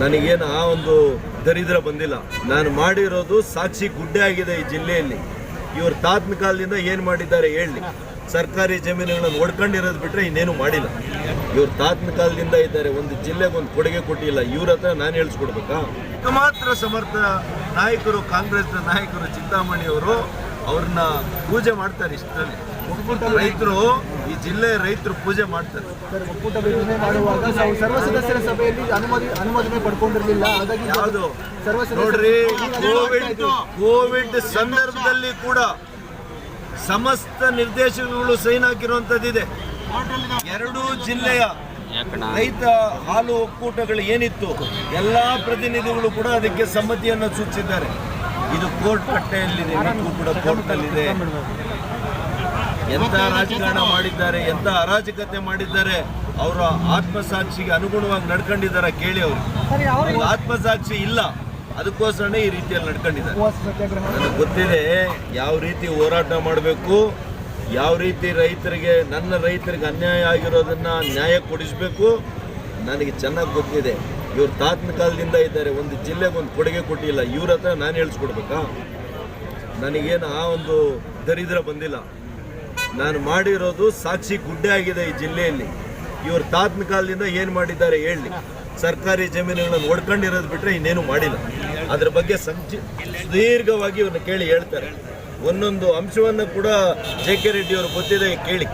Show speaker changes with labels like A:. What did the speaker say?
A: ನನಗೇನು ಆ ಒಂದು ದರಿದ್ರ ಬಂದಿಲ್ಲ. ನಾನು ಮಾಡಿರೋದು ಸಾಕ್ಷಿ ಗುಡ್ಡೆ ಆಗಿದೆ ಈ ಜಿಲ್ಲೆಯಲ್ಲಿ. ಇವರು ತಾತ್ಮ ಕಾಲದಿಂದ ಏನು ಮಾಡಿದ್ದಾರೆ ಹೇಳಿ. ಸರ್ಕಾರಿ ಜಮೀನುಗಳನ್ನು ಒಡ್ಕೊಂಡಿರೋದು ಬಿಟ್ಟರೆ ಇನ್ನೇನು ಮಾಡಿಲ್ಲ. ಇವರು ತಾತ್ಮ ಕಾಲದಿಂದ ಇದ್ದಾರೆ. ಒಂದು ಜಿಲ್ಲೆಗೆ ಒಂದು ಕೊಡುಗೆ ಕೊಟ್ಟಿಲ್ಲ. ಇವ್ರ ಹತ್ರ ನಾನು ಹೇಳಿಸ್ಕೊಡ್ಬೇಕಾ? ಮಾತ್ರ ಸಮರ್ಥ ನಾಯಕರು ಕಾಂಗ್ರೆಸ್ನ ನಾಯಕರು ಚಿಂತಾಮಣಿ ಅವರು ಅವ್ರನ್ನ ಪೂಜೆ ಮಾಡ್ತಾರೆ ಇಷ್ಟರಲ್ಲಿ. ರೈತರು ಈ ಜಿಲ್ಲೆ ರೈತರು ಪೂಜೆ ಮಾಡ್ತಾರೆ.
B: ಒಕ್ಕೂಟ ವಿಭಜನೆ ಮಾಡುವಾಗ ನಾವು ಸರ್ವ ಸದಸ್ಯರ ಸಭೆಯಲ್ಲಿ ಅನುಮತಿ ಅನುಮೋದನೆ ಪಡ್ಕೊಂಡಿರಲಿಲ್ಲ. ಹಾಗಾಗಿ
A: ಯಾವುದು?
B: ಸರ್ವ
A: ನೋಡ್ರಿ ಕೋವಿಡ್ ಕೋವಿಡ್ ಸಂದರ್ಭದಲ್ಲಿ ಕೂಡ ಸಮಸ್ತ ನಿರ್ದೇಶನಗಳು ಸೈನ್ ಹಾಕಿರುವಂತದ್ದಿದೆ ಎರಡೂ ಜಿಲ್ಲೆಯ ರೈತ ಹಾಲು ಒಕ್ಕೂಟಗಳು ಏನಿತ್ತು ಎಲ್ಲಾ ಪ್ರತಿನಿಧಿಗಳು ಕೂಡ ಅದಕ್ಕೆ ಸಮ್ಮತಿಯನ್ನು ಸೂಚಿಸಿದ್ದಾರೆ. ಇದು ಕೋರ್ಟ್ ಕಟ್ಟೆಯಲ್ಲಿದೆ ಇವತ್ತು ಕೂಡ ಕೋರ್ಟ್ನಲ್ಲಿದೆ. ಎಂತ ರಾಜಕಾರಣ ಮಾಡಿದ್ದಾರೆ ಎಂತ ಅರಾಜಕತೆ ಮಾಡಿದ್ದಾರೆ ಅವರ ಆತ್ಮಸಾಕ್ಷಿಗೆ ಅನುಗುಣವಾಗಿ ನಡ್ಕೊಂಡಿದ್ದಾರೆ ಕೇಳಿ ಅವರು. ಆತ್ಮಸಾಕ್ಷಿ ಇಲ್ಲ. ಅದಕ್ಕೋಸ್ಕರನೇ ಈ ರೀತಿಯಲ್ಲಿ ನಡ್ಕೊಂಡಿದ್ದಾರೆ. ನನಗೆ ಗೊತ್ತಿದೆ ಯಾವ ರೀತಿ ಹೋರಾಟ ಮಾಡಬೇಕು ಯಾವ ರೀತಿ ರೈತರಿಗೆ ನನ್ನ ರೈತರಿಗೆ ಅನ್ಯಾಯ ಆಗಿರೋದನ್ನ ನ್ಯಾಯ ಕೊಡಿಸ್ಬೇಕು ನನಗೆ ಚೆನ್ನಾಗಿ ಗೊತ್ತಿದೆ. ಇವ್ರು ತಾತ್ಮಕಾಲದಿಂದ ಇದ್ದಾರೆ. ಒಂದು ಜಿಲ್ಲೆಗೆ ಒಂದು ಕೊಡುಗೆ ಕೊಟ್ಟಿಲ್ಲ. ಇವ್ರ ಹತ್ರ ನಾನು ಹೇಳಿಸ್ಕೊಡ್ಬೇಕಾ? ನನಗೇನು ಆ ಒಂದು ದರಿದ್ರ ಬಂದಿಲ್ಲ. ನಾನು ಮಾಡಿರೋದು ಸಾಕ್ಷಿ ಗುಡ್ಡೆ ಆಗಿದೆ ಈ ಜಿಲ್ಲೆಯಲ್ಲಿ. ಇವರು ತಾತ್ಮಕಾಲದಿಂದ ಏನು ಮಾಡಿದ್ದಾರೆ ಹೇಳಿ. ಸರ್ಕಾರಿ ಜಮೀನುಗಳನ್ನು ಒಡ್ಕೊಂಡಿರೋದು ಬಿಟ್ಟರೆ ಇನ್ನೇನು ಮಾಡಿಲ್ಲ. ಅದ್ರ ಬಗ್ಗೆ ಸಂಚಿ ಸುದೀರ್ಘವಾಗಿ ಇವ್ರನ್ನ ಕೇಳಿ ಹೇಳ್ತಾರೆ. ಒಂದೊಂದು ಅಂಶವನ್ನು ಕೂಡ ಜೆ ಕೆ ರೆಡ್ಡಿ ಅವರು ಗೊತ್ತಿದೆ, ಕೇಳಿ.